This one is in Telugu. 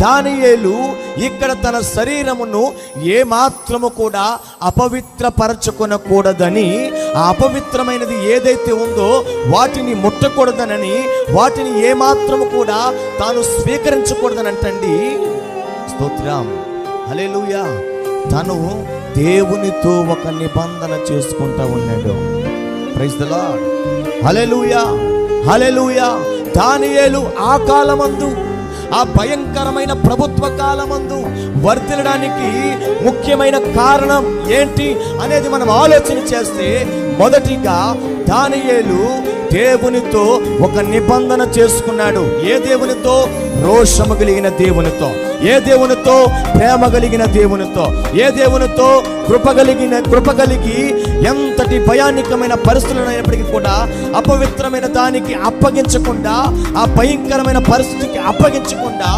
దానియేలు ఇక్కడ తన శరీరమును ఏమాత్రము కూడా అపవిత్రపరచుకొనకూడదని ఆ అపవిత్రమైనది ఏదైతే ఉందో వాటిని ముట్టకూడదనని వాటిని ఏమాత్రము కూడా తాను స్వీకరించకూడదని అంటండి స్తోత్రం. హలేలుయా తను దేవునితో ఒక నిబంధన చేసుకుంటా ఉన్నాడు. Praise the lord. Hallelujah. Hallelujah. దానియేలు ఆ కాలమందు ఆ భయంకరమైన ప్రభుత్వ కాలమందు వర్ధిల్లడానికి ముఖ్యమైన కారణం ఏంటి అనేది మనం ఆలోచన చేస్తే మొదటిగా దానియేలు దేవునితో ఒక నిబంధన చేసుకున్నాడు. ఏ దేవునితో? రోషము కలిగిన దేవునితో. ఏ దేవునితో? ప్రేమ కలిగిన దేవునితో. ఏ దేవునితో? కృప కలిగిన కృప కలిగి ఎంతటి భయానికమైన పరిస్థితులు అయినప్పటికీ కూడా అపవిత్రమైన దానికి అప్పగించకుండా ఆ భయంకరమైన పరిస్థితికి అప్పగించకుండా